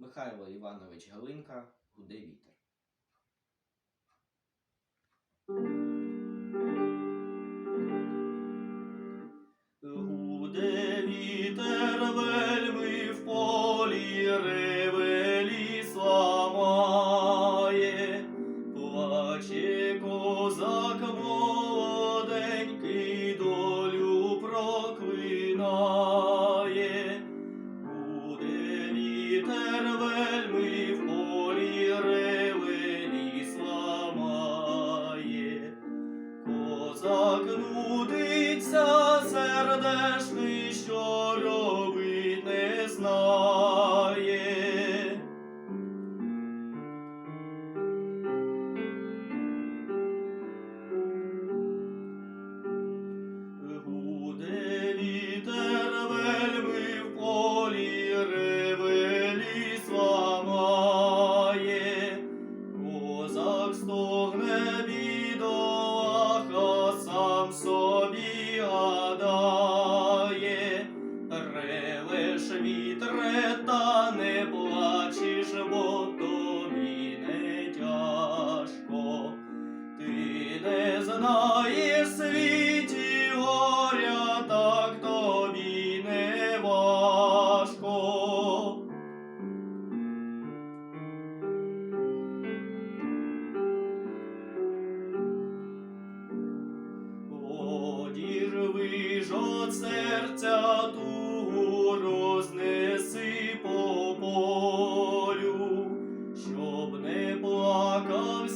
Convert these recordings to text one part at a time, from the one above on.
Михайло Іванович Галинка, гуде вітер. Нудиться сердешний, що Ревеш вітре, та не плачеш, бо тобі не тяжко. Ти не знаєш світі горя, так тобі не важко. Одірви ж от серця тугу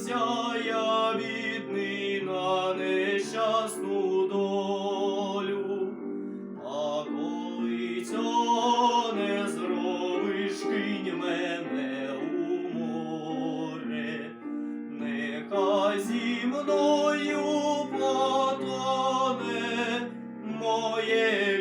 плакався я бідний на нещасну долю. А коли цього не зробиш, кинь мене у море, нехай зі мною потоне моє.